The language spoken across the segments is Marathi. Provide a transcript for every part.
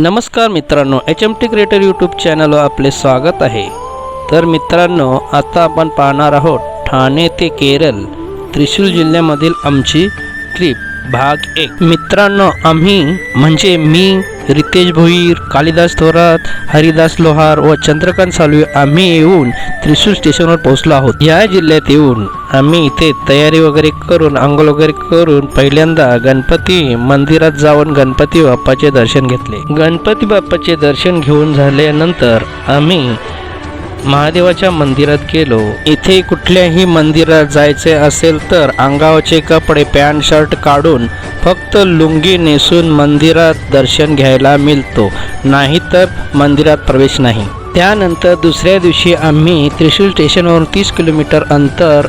नमस्कार मित्रांनो H M T creator YouTube चॅनलवर आपले स्वागत आहे. तर मित्रांनो आता आपण पाहणार आहोत ठाणे ते केरळ त्रिशूल जिल्ह्यामधील आमची ट्रीप भाग एक. मित्रांनो आम्ही म्हणजे मी रितेश भोईर कालिदास थोरात हरिदास लोहार व चंद्रकांत सालवे आम्ही येऊन त्रिशूर स्टेशनवर पोहोचलो आहोत. या जिल्ह्यात येऊन आम्ही इथे तयारी वगैरे करून आंघोळ वगैरे करून पहिल्यांदा गणपती मंदिरात जाऊन गणपती बाप्पाचे दर्शन घेतले. गणपती बाप्पाचे दर्शन घेऊन झाल्यानंतर आम्ही महादेवाच्या मंदिरात गेलो. इथे कुठल्याही मंदिरात जायचे असेल तर अंगावरचे कपडे पॅन्ट शर्ट काढून फक्त लुंगी नेसून मंदिरात दर्शन घ्यायला मिळतो. नाहीतर मंदिरात प्रवेश नाही. त्यानंतर दुसऱ्या दिवशी आम्ही त्रिशूल स्टेशनवरून तीस किलोमीटर अंतर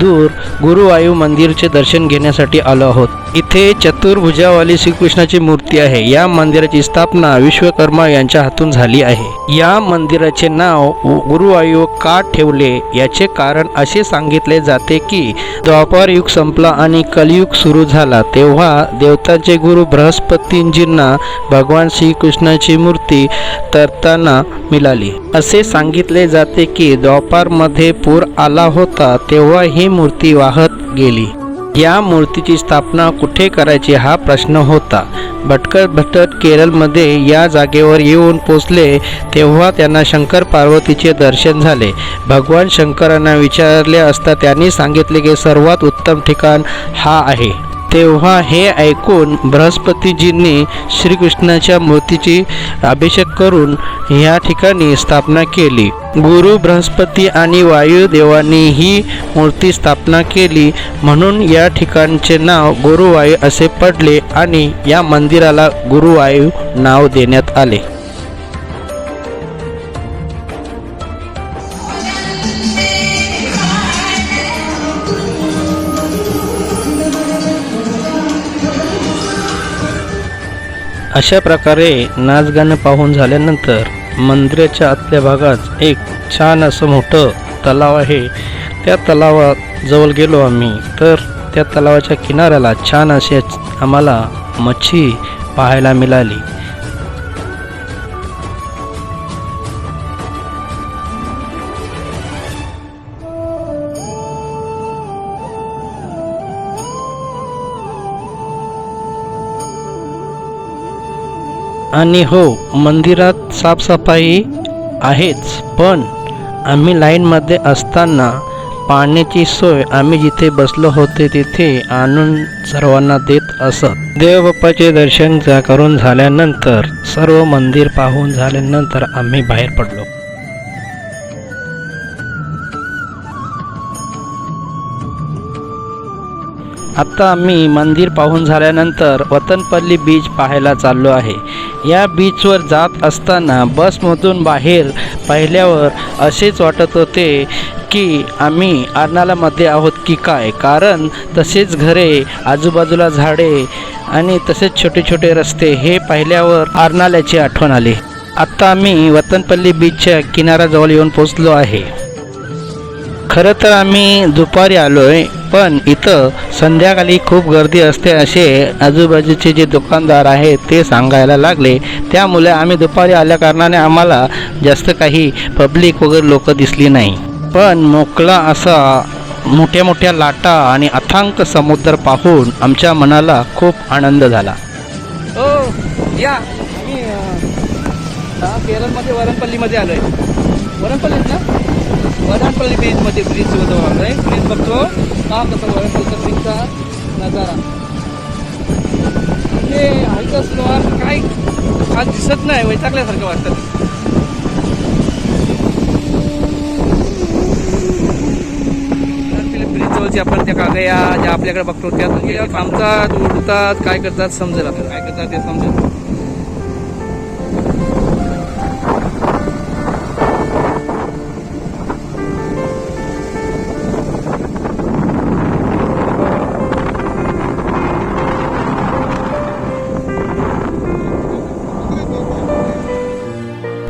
दूर गुरुवायू मंदिरचे दर्शन घेण्यासाठी आलो आहोत. इथे चतुर्भुजावाली श्रीकृष्णाची मूर्ती आहे. या मंदिराची स्थापना विश्वकर्मा यांच्या हातून झाली आहे. या मंदिराचे नाव गुरुवायू का ठेवले? याचे कारण असे सांगितले जाते की द्वापार युग संपला आणि कलियुग सुरू झाला. तेव्हा देवतांचे गुरु बृहस्पतींजींना भगवान श्रीकृष्णाची मूर्ती तरताना मिळाली. असे सांगितले जाते की द्वापारमध्ये पूर आला होता तेव्हा ही मूर्ती वाहत गेली. या मूर्तीची स्थापना कुठे करायची हा प्रश्न होता. भटकर भटकत केरळमध्ये या जागेवर येऊन पोचले तेव्हा त्यांना शंकर पार्वतीचे दर्शन झाले. भगवान शंकरांना विचारले असता त्यांनी सांगितले की सर्वात उत्तम ठिकाण हा आहे. तेव्हा हे ऐकून बृहस्पतीजींनी श्रीकृष्णाच्या मूर्तीची अभिषेक करून या ठिकाणी स्थापना केली. गुरु बृहस्पती आणि वायुदेवांनी ही मूर्ती स्थापना केली. म्हणून या ठिकाणचे नाव गुरुवायू असे पडले आणि या मंदिराला गुरुवायू नाव देण्यात आले. अशा प्रकारे नाचगाणं पाहून झाल्यानंतर मंदिराच्या आतल्या भागात एक छान असं मोठं तलाव आहे. त्या तलावात जवळ गेलो आम्ही तर त्या तलावाच्या किनाऱ्याला छान असे आम्हाला मच्छी पाहायला मिळाली. आणि हो मंदिरात साफसफाई आहेच पण आम्ही लाईनमध्ये असताना पाण्याची सोय आम्ही जिथे बसलो होते तिथे आणून सर्वांना देत असत. देवबाप्पाचे दर्शन करून झाल्यानंतर सर्व मंदिर पाहून झाल्यानंतर आम्ही बाहेर पडलो. आत्ता आम्ही मंदिर पाहून झाल्यानंतर वतनपल्ली बीच पाहायला चाललो आहे. या बीचवर जात असताना बसमधून बाहेर पाहिल्यावर असेच वाटत होते की आम्ही अर्नाळामध्ये आहोत की काय? कारण तसेच घरे आजूबाजूला झाडे आणि तसेच छोटे छोटे रस्ते हे पाहिल्यावर अर्नाल्याची आठवण आली. आत्ता आम्ही वतनपल्ली बीचच्या किनाऱ्याजवळ येऊन पोचलो आहे. खरं तर आम्ही दुपारी आलो आहे पण इथं संध्याकाळी खूप गर्दी असते असे आजूबाजूचे जे दुकानदार आहेत ते सांगायला लागले. त्यामुळे आम्ही दुपारी आल्याकारणाने आम्हाला जास्त काही पब्लिक वगैरे लोक दिसली नाही. पण मोकळा असा मोठ्या मोठ्या लाटा आणि अथांक समुद्र पाहून आमच्या मनाला खूप आनंद झाला. ओ या. मी केरळमध्ये वरणपल्लीमध्ये आलो आहे वरणपल्लीत ना? वरणपल्ली बीचमध्ये ब्रिज होतो आहे. ब्रिज बघतो. का कसं वरणपल्लीचा ब्रिजचा नजारा. हे हलकं स्लोअर काय आज दिसत नाही वैतागल्यासारखं वाटतं. ब्रिज आपण त्या कागया ज्या आपल्याकडे बघतो त्या गेल्यावर थांबतात उडतात काय करतात समजेल आपल्याला. काय करतात ते समजेल.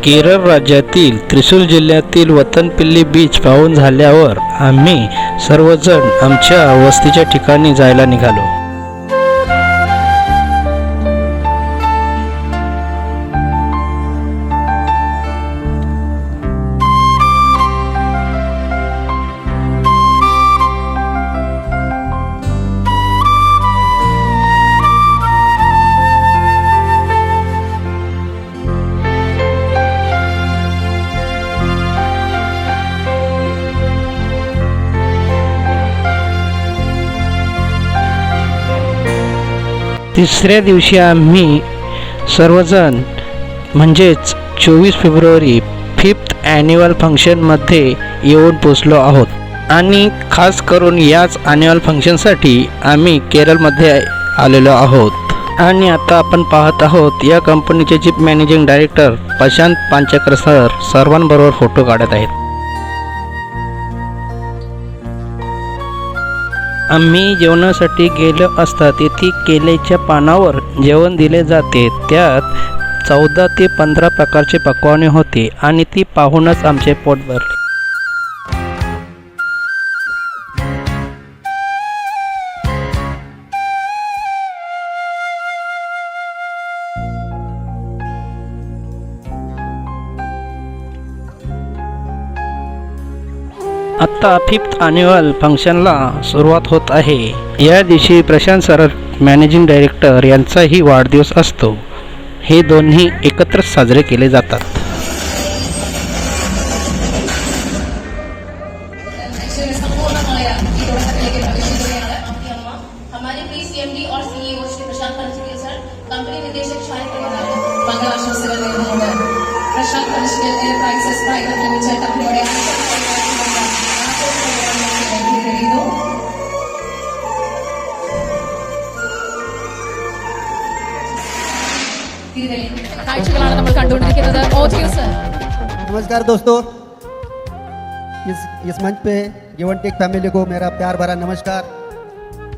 केरळ राज्यातील त्रिशूल जिल्ह्यातील वतनपिल्ली बीच पाहून झाल्यावर आम्ही सर्वजण आमच्या वस्तीच्या ठिकाणी जायला निघालो. तिसऱ्या दिवशी आम्ही सर्वजण म्हणजेच चोवीस फेब्रुवारी फिफ्थ ॲन्युअल फंक्शनमध्ये येऊन पोचलो आहोत. आणि खास करून याच ॲन्युअल फंक्शनसाठी आम्ही केरळमध्ये आलेलो आहोत. आणि आता आपण पाहत आहोत या कंपनीचे chief managing director Prashant Panchkar sir सर्वांबरोबर photo काढत आहेत. आम्ही जेवणासाठी गेलो असता तेथे केलेच्या पानावर जेवण दिले जाते. त्यात चौदा ते पंधरा प्रकारचे पकवाने होते आणि ती पाहूनच आमचे पोट भरले. आत्ता फिफ्थ ॲन्युअल फंक्शनला सुरुवात होत आहे. या दिवशी प्रशांत सर मॅनेजिंग डायरेक्टर यांचाही वाढदिवस असतो. हे दोन्ही एकत्रच साजरे केले जातात. കാഴ്ചകളാണ് നമ്മൾ കണ്ടുകൊണ്ടിരിക്കുന്നത് ഓഡിയോ സർ नमस्कार दोस्तों इस इस मंच पे गिवन टेक फैमिली को मेरा प्यार भरा नमस्कार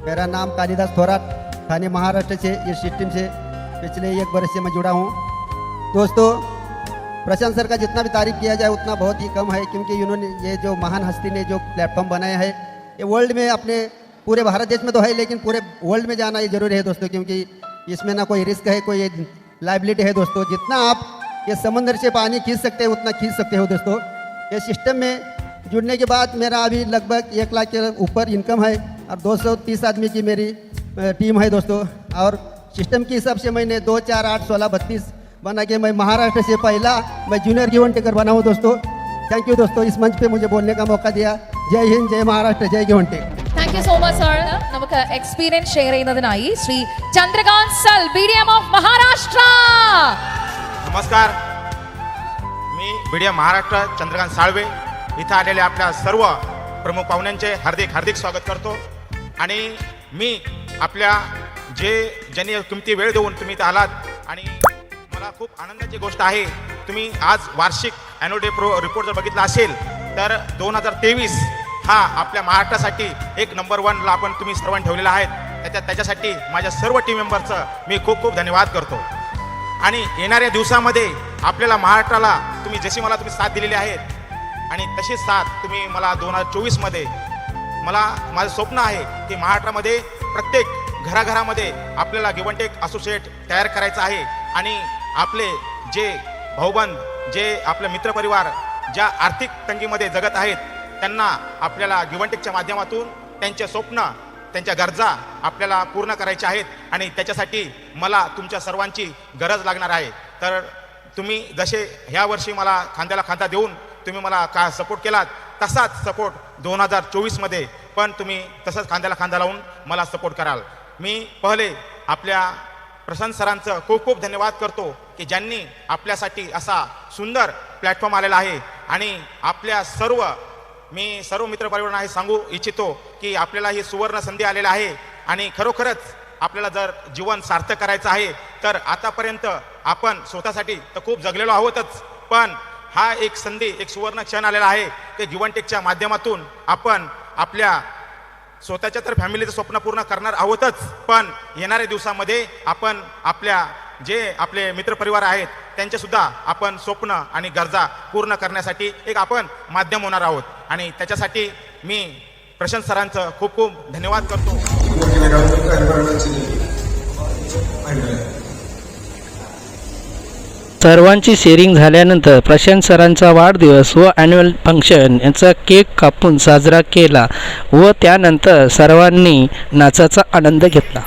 मेरा नाम कालिदास थोराट थाने महाराष्ट्र से इस सिस्टम से पिछले एक वर्ष से मैं जुड़ा हूँ दोस्तों प्रशांत सर का जितना भी तारीफ किया जाए उतना बहुत ही कम है क्योंकि इन्होंने ये जो महान हस्ती ने जो प्लेटफॉर्म बनाया है ये वर्ल्ड में अपने पूरे भारत देश में तो है लेकिन पूरे वर्ल्ड में जाना ये जरूरी है दोस्तों क्योंकि इसमें ना कोई रिस्क है कोई लाइबिलिटी है दोस्तों। जितना आप ये समंदर से पानी खींच सकते हो, उतना खींच सकते हो दोस्तों। ये सिस्टम में जुड़ने के बाद मेरा अभी लगभग एक लाख के ऊपर इनकम है और 230 आदमी की मेरी टीम है दोस्तों। और सिस्टम के हिसाब से मैंने दो, चार, आठ, सोलह, बत्तीस बना के मैं महाराष्ट्र से पहला मैं जूनियर गिवन टेकर बना हूँ दोस्तों। थैंक यू दोस्तों, इस मंच पे मुझे बोलने का मौका दिया। जय हिंद, जय महाराष्ट्र, जय गिवन take thank you so much sir നമുക്ക് എക്സ്പീരിയൻസ് ഷെയർ ചെയ്യുന്നതിനായി ശ്രീ ചന്ദ്രകാന്ത് സൽ B D M of Maharashtra नमस्कार मी मीडिया महाराष्ट्र चंद्रकांत साळवे इथं आलेल्या आपल्या सर्व प्रमुख पाहुण्यांचे हार्दिक हार्दिक स्वागत करतो आणि मी आपल्या जे ज्यांनी किमती वेळ देऊन तुम्ही इथं आलात आणि मला खूप आनंदाची गोष्ट आहे तुम्ही आज वार्षिक ॲन्युअल डे प्रो रिपोर्ट जर बघितला असेल तर दोन हजार तेवीस हा आपल्या महाराष्ट्रासाठी एक नंबर वनला आपण तुम्ही सर्वांनी ठेवलेला आहे. त्याच्या त्याच्यासाठी माझ्या सर्व टीम मेंबरचं मी खूप खूप धन्यवाद करतो. आणि येणाऱ्या दिवसामध्ये आपल्याला महाराष्ट्राला तुम्ही जशी मला तुम्ही साथ दिलेली आहे आणि तशीच साथ तुम्ही मला दोन हजार चोवीसमध्ये मला माझं स्वप्न आहे की महाराष्ट्रामध्ये प्रत्येक घराघरामध्ये आपल्याला गिवनटेक असोसिएट तयार करायचं आहे. आणि आपले जे भाऊबंद जे आपले मित्रपरिवार ज्या आर्थिक तंगीमध्ये जगत आहेत त्यांना आपल्याला गिवनटेकच्या माध्यमातून त्यांचे स्वप्न त्यांच्या गरजा आपल्याला पूर्ण करायच्या आहेत आणि त्याच्यासाठी मला तुमच्या सर्वांची गरज लागणार आहे. तर तुम्ही जसे ह्या वर्षी मला खांद्याला खांदा देऊन तुम्ही मला का सपोर्ट केलात तसाच सपोर्ट दोन हजार चोवीसमध्ये पण तुम्ही तसंच खांद्याला खांदा लावून मला सपोर्ट कराल. मी पहिले आपल्या प्रशांत सरांचं खूप खूप धन्यवाद करतो की ज्यांनी आपल्यासाठी असा सुंदर प्लॅटफॉर्म आलेला आहे आणि आपल्या सर्व मी सर्व मित्रपरिवारांना हे सांगू इच्छितो की आपल्याला ही सुवर्ण संधी आलेली आहे आणि खरोखरच आपल्याला जर जीवन सार्थक करायचं आहे तर आतापर्यंत आपण स्वतःसाठी तर खूप जगलेलो आहोतच. पण हा एक संधी एक सुवर्ण क्षण आलेला आहे ते जीवनटेकच्या माध्यमातून आपण आपल्या स्वतःच्या तर फॅमिलीचं स्वप्न पूर्ण करणार आहोतच. पण येणाऱ्या दिवसामध्ये आपण आपल्या जे आपले मित्रपरिवार आहेत त्यांचेसुद्धा आपण स्वप्न आणि गरजा पूर्ण करण्यासाठी एक आपण माध्यम होणार आहोत. आणि त्याच्यासाठी मी प्रशांत सरांचं खूप खूप धन्यवाद करतो. सर्वांची शेअरिंग झाल्यानंतर प्रशांत सरांचा वाढदिवस व ॲन्युअल फंक्शन यांचा केक कापून साजरा केला व त्यानंतर सर्वांनी नाचाचा आनंद घेतला.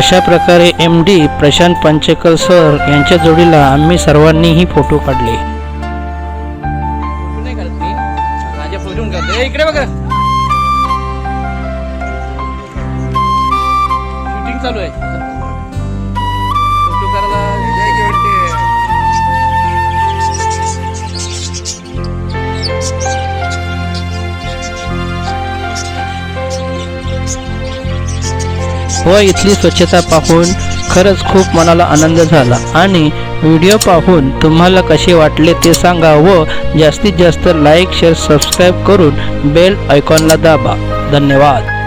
अशा प्रकारे M D Prashant Panchekar sir यांच्या जोडीला आम्ही सर्वांनीही फोटो काढले. व इथली स्वच्छता पाहून खरंच खूप मनाला आनंद झाला. आणि व्हिडिओ पाहून तुम्हाला कसे वाटले ते सांगा व जास्तीत जास्त लाईक शेअर सबस्क्राईब करून बेल आयकॉनला दाबा. धन्यवाद.